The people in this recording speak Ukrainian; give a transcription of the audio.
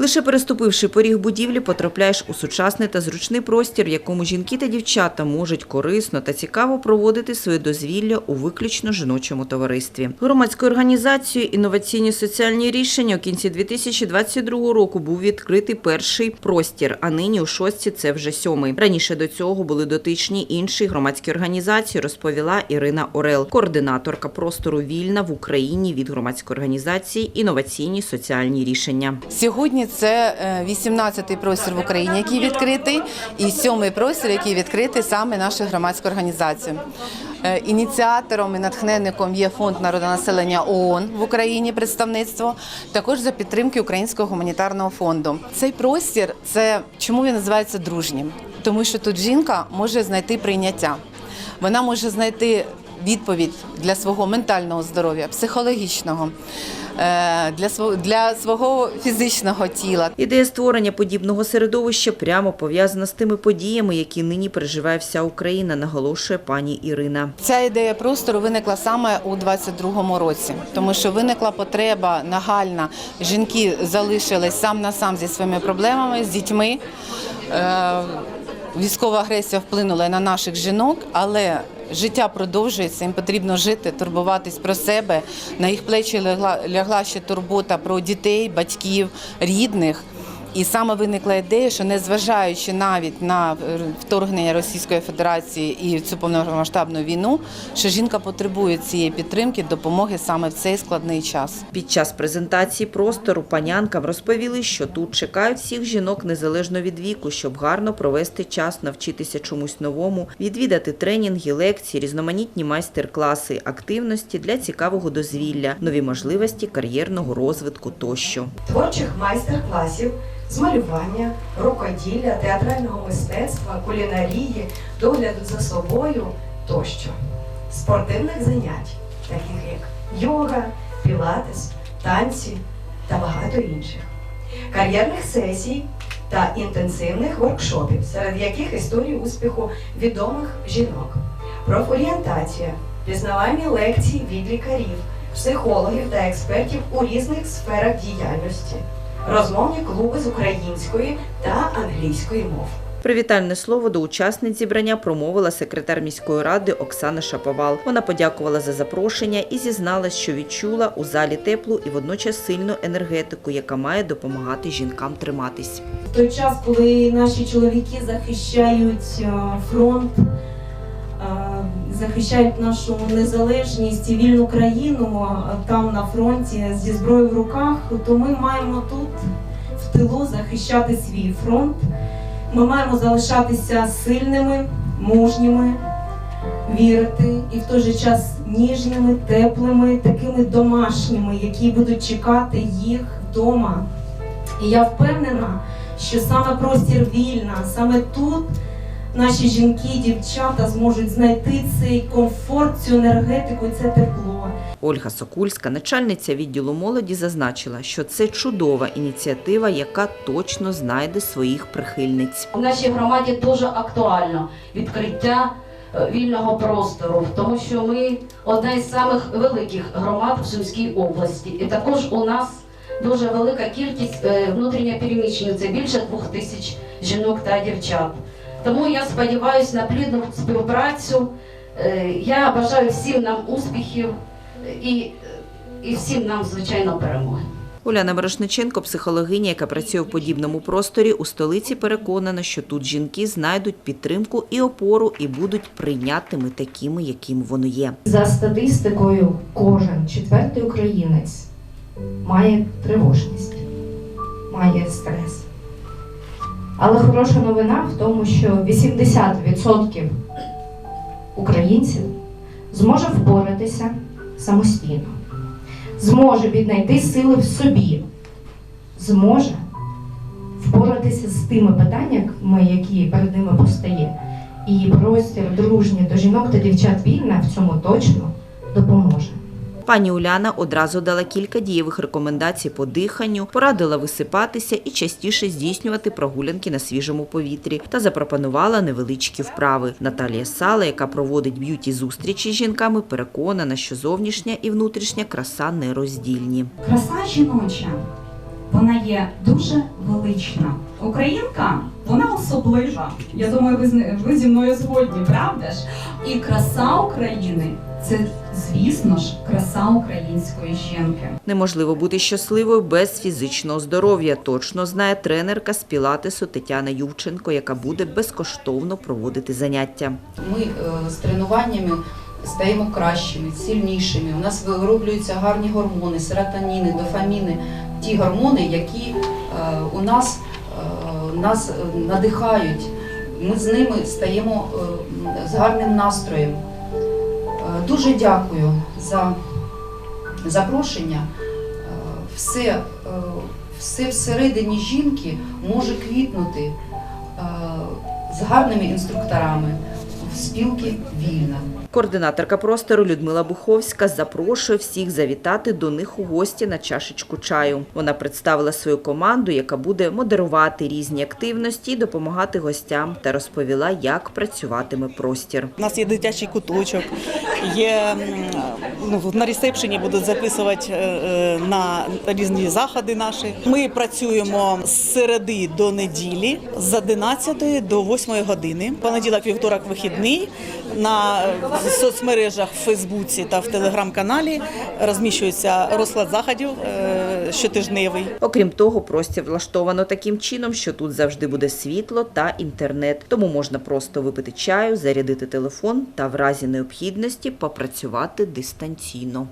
Лише переступивши поріг будівлі, потрапляєш у сучасний та зручний простір, в якому жінки та дівчата можуть корисно та цікаво проводити своє дозвілля у виключно жіночому товаристві. Громадською організацією інноваційні соціальні рішення у кінці 2022 року був відкритий перший простір, а нині у шостці це вже сьомий. Раніше до цього були дотичні інші громадські організації, розповіла Ірина Орел, координаторка простору Вільна в Україні від громадської організації інноваційні соціальні рішення. Сьогодні це е, 18-й простір в Україні, який відкритий, і 7-й простір, який відкритий саме нашою громадською організацією. Е, Ініціатором і натхненником є фонд народонаселення ООН в Україні представництво, також за підтримки Українського гуманітарного фонду. Цей простір це чому він називається дружнім? Тому що тут жінка може знайти прийняття. Вона може знайти відповідь для свого ментального здоров'я, психологічного, е, для свого для свого фізичного тіла. Ідея створення подібного середовища прямо пов'язана з тими подіями, які нині переживає вся Україна, наголошує пані Ірина. Ця ідея простору виникла саме у 22-му році, тому що виникла потреба нагальна. Жінки залишились сам на сам зі своїми проблемами, з дітьми. Е, Військова агресія вплинула на наших жінок, але життя продовжується. Їм потрібно жити, турбуватись про себе. На їх плечі лягла, лягла ще турбота про дітей, батьків, рідних. І саме виникла ідея, що незважаючи навіть на е, вторгнення Російської Федерації і цю повномасштабну війну, що жінка потребує цієї підтримки, допомоги саме в цей складний час. Під час презентації простору панянкам розповіли, що тут чекають всіх жінок незалежно від віку, щоб гарно провести час, навчитися чомусь новому, відвідати тренінги, лекції, різноманітні майстер-класи, активності для цікавого дозвілля, нові можливості кар'єрного розвитку тощо. творчих майстер-класів з малювання, рукоділля, театрального мистецтва, кулінарії, догляду за собою тощо, спортивних занять, таких як йога, пілатес, танці та багато інших, кар'єрних сесій та інтенсивних воркшопів, серед яких історії успіху відомих жінок, профорієнтація, пізнавальні лекції від лікарів, психологів та експертів у різних сферах діяльності, розмовні клуби з української та англійської мов. Привітальне слово до учасниць зібрання промовила секретар міської ради Оксана Шаповал. Вона подякувала за запрошення і зізналась, що відчула у залі теплу і водночас сильну енергетику, яка має допомагати жінкам триматись. В той час, коли наші чоловіки захищають е, фронт, захищають нашу незалежність і вільну країну там на фронті зі зброєю в руках, то ми маємо тут в тилу захищати свій фронт. Ми маємо залишатися сильними, мужніми, вірити і в той же час ніжними, теплими, такими домашніми, які будуть чекати їх вдома. І я впевнена, що саме простір вільна, саме тут наші жінки, дівчата зможуть знайти цей комфорт, цю енергетику, це тепло. Ольга Сокульська, начальниця відділу молоді, зазначила, що це чудова ініціатива, яка точно знайде своїх прихильниць. В нашій громаді дуже актуально відкриття е, вільного простору, тому що ми одна із самих великих громад в Сумській області. І також у нас дуже велика кількість е, внутрішньопереміщень, це більше двох тисяч жінок та дівчат. Тому я сподіваюся на плідну співпрацю. Е, Я бажаю всім нам успіхів е, і, і всім нам, звичайно, перемоги. Уляна Мирошниченко, психологиня, яка працює в подібному просторі, у столиці переконана, що тут жінки знайдуть підтримку і опору і будуть прийнятими такими, якими вони є. За статистикою, кожен четвертий українець має тривожність, має стрес. Але хороша новина в тому, що 80% українців зможе впоратися самостійно, зможе віднайти сили в собі, зможе впоратися з тими питаннями, які перед ними постає. І простір дружній до жінок та дівчат вільна в цьому точно допоможе. Пані Уляна одразу дала кілька дієвих рекомендацій по диханню, порадила висипатися і частіше здійснювати прогулянки на свіжому повітрі та запропонувала невеличкі вправи. Наталія Сала, яка проводить б'юті зустрічі з жінками, переконана, що зовнішня і внутрішня краса нероздільні. Краса жіноча вона є дуже велична. Українка, вона особлива. Я думаю, ви, з- ви зі мною згодні, правда ж? І краса України це, звісно ж, краса української жінки. Неможливо бути щасливою без фізичного здоров'я, точно знає тренерка з пілатесу Тетяна Ювченко, яка буде безкоштовно проводити заняття. Ми е, з тренуваннями стаємо кращими, сильнішими. У нас вироблюються гарні гормони, серотоніни, дофаміни, ті гормони, які е, у нас, нас е, надихають. Ми з ними стаємо е, з гарним настроєм. Е, Дуже дякую за запрошення. Е, Все, е, все всередині жінки може квітнути е, з гарними інструкторами спілки вільна. Координаторка простору Людмила Буховська запрошує всіх завітати до них у гості на чашечку чаю. Вона представила свою команду, яка буде модерувати різні активності, і допомагати гостям та розповіла, як працюватиме простір. У нас є дитячий куточок, є ну, на ресепшені будуть записувати е, е, на різні заходи наші. Ми працюємо з середи до неділі з 11 до 8 години. Понеділок, вівторок, вихідний. На е, соцмережах в Фейсбуці та в телеграм-каналі розміщується розклад заходів е, щотижневий. Окрім того, простір влаштовано таким чином, що тут завжди буде світло та інтернет. Тому можна просто випити чаю, зарядити телефон та в разі необхідності попрацювати дистанційно.